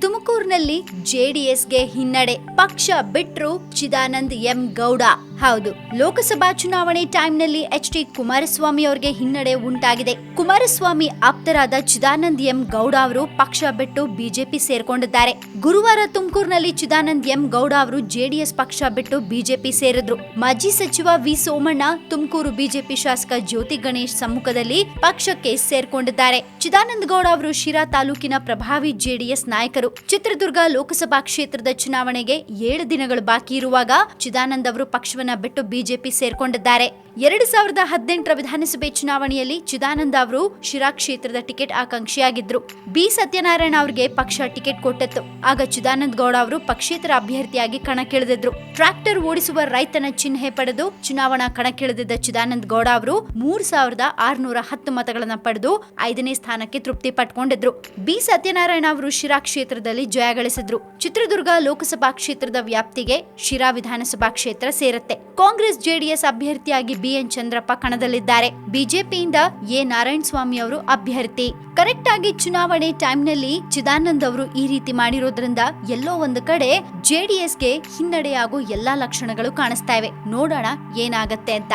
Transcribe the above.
ತುಮಕೂರಿನಲ್ಲಿ ಜೆಡಿಎಸ್ಗೆ ಹಿನ್ನಡೆ ಪಕ್ಷ ಬಿಟ್ರು ಚಿದಾನಂದ್ ಎಂ ಗೌಡ. ಹೌದು, ಲೋಕಸಭಾ ಚುನಾವಣೆ ಟೈಮ್ನಲ್ಲಿ ಎಚ್ ಡಿ ಕುಮಾರಸ್ವಾಮಿ ಅವರಿಗೆ ಹಿನ್ನಡೆ ಉಂಟಾಗಿದೆ. ಕುಮಾರಸ್ವಾಮಿ ಆಪ್ತರಾದ ಚಿದಾನಂದ್ ಎಂ ಗೌಡ ಅವರು ಪಕ್ಷ ಬಿಟ್ಟು ಬಿಜೆಪಿ ಸೇರ್ಕೊಂಡಿದ್ದಾರೆ. ಗುರುವಾರ ತುಮಕೂರಿನಲ್ಲಿ ಚಿದಾನಂದ್ ಎಂ ಗೌಡ ಅವರು ಜೆಡಿಎಸ್ ಪಕ್ಷ ಬಿಟ್ಟು ಬಿಜೆಪಿ ಸೇರಿದ್ರು. ಮಾಜಿ ಸಚಿವ ವಿ ಸೋಮಣ್ಣ, ತುಮಕೂರು ಬಿಜೆಪಿ ಶಾಸಕ ಜ್ಯೋತಿ ಗಣೇಶ್ ಸಮ್ಮುಖದಲ್ಲಿ ಪಕ್ಷಕ್ಕೆ ಸೇರ್ಕೊಂಡಿದ್ದಾರೆ. ಚಿದಾನಂದ ಗೌಡ ಅವರು ಶಿರಾ ತಾಲೂಕಿನ ಪ್ರಭಾವಿ ಜೆಡಿಎಸ್ ನಾಯಕರು. ಚಿತ್ರದುರ್ಗ ಲೋಕಸಭಾ ಕ್ಷೇತ್ರದ ಚುನಾವಣೆಗೆ ಏಳು ದಿನಗಳು ಬಾಕಿ ಇರುವಾಗ ಚಿದಾನಂದ್ ಅವರು ಪಕ್ಷವನ್ನ ಬಿಟ್ಟು ಬಿಜೆಪಿ ಸೇರ್ಕೊಂಡಿದ್ದಾರೆ. ಎರಡು ಸಾವಿರದ ಹದಿನೆಂಟರ ವಿಧಾನಸಭೆ ಚುನಾವಣೆಯಲ್ಲಿ ಚಿದಾನಂದ ಅವರು ಶಿರಾ ಕ್ಷೇತ್ರದ ಟಿಕೆಟ್ ಆಕಾಂಕ್ಷಿಯಾಗಿದ್ರು. ಬಿ. ಸತ್ಯನಾರಾಯಣ ಅವರಿಗೆ ಪಕ್ಷ ಟಿಕೆಟ್ ಕೊಟ್ಟಿತ್ತು. ಆಗ ಚಿದಾನಂದ ಗೌಡ ಅವರು ಪಕ್ಷೇತರ ಅಭ್ಯರ್ಥಿಯಾಗಿ ಕಣಕ್ಕಿಳಿದಿದ್ರು. ಟ್ರ್ಯಾಕ್ಟರ್ ಓಡಿಸುವ ರೈತನ ಚಿಹ್ನೆ ಪಡೆದು ಚುನಾವಣಾ ಕಣಕ್ಕಿಳಿದಿದ್ದ ಚಿದಾನಂದ ಗೌಡ ಅವರು ಮೂರ್ ಸಾವಿರದ ಆರುನೂರ ಹತ್ತು ಮತಗಳನ್ನ ಪಡೆದು ಐದನೇ ಸ್ಥಾನಕ್ಕೆ ತೃಪ್ತಿ ಪಟ್ಕೊಂಡಿದ್ರು. ಬಿ. ಸತ್ಯನಾರಾಯಣ ಅವರು ಶಿರಾ ಕ್ಷೇತ್ರದಲ್ಲಿ ಜಯ ಗಳಿಸಿದ್ರು. ಚಿತ್ರದುರ್ಗ ಲೋಕಸಭಾ ಕ್ಷೇತ್ರದ ವ್ಯಾಪ್ತಿಗೆ ಶಿರಾ ವಿಧಾನಸಭಾ ಕ್ಷೇತ್ರ ಸೇರುತ್ತೆ. ಕಾಂಗ್ರೆಸ್ ಜೆಡಿಎಸ್ ಅಭ್ಯರ್ಥಿಯಾಗಿ ಬಿಎನ್ ಚಂದ್ರಪ್ಪ ಕಣದಲ್ಲಿದ್ದಾರೆ. ಬಿಜೆಪಿಯಿಂದ ಎ. ನಾರಾಯಣ ಸ್ವಾಮಿ ಅವರು ಅಭ್ಯರ್ಥಿ. ಕರೆಕ್ಟ್ ಆಗಿ ಚುನಾವಣೆ ಟೈಮ್ನಲ್ಲಿ ಚಿದಾನಂದ್ ಅವರು ಈ ರೀತಿ ಮಾಡಿರೋದ್ರಿಂದ ಎಲ್ಲೋ ಒಂದು ಕಡೆ ಜೆಡಿಎಸ್ಗೆ ಹಿನ್ನಡೆಯಾಗೋ ಎಲ್ಲಾ ಲಕ್ಷಣಗಳು ಕಾಣಿಸ್ತಾ ಇವೆ. ನೋಡೋಣ ಏನಾಗತ್ತೆ ಅಂತ.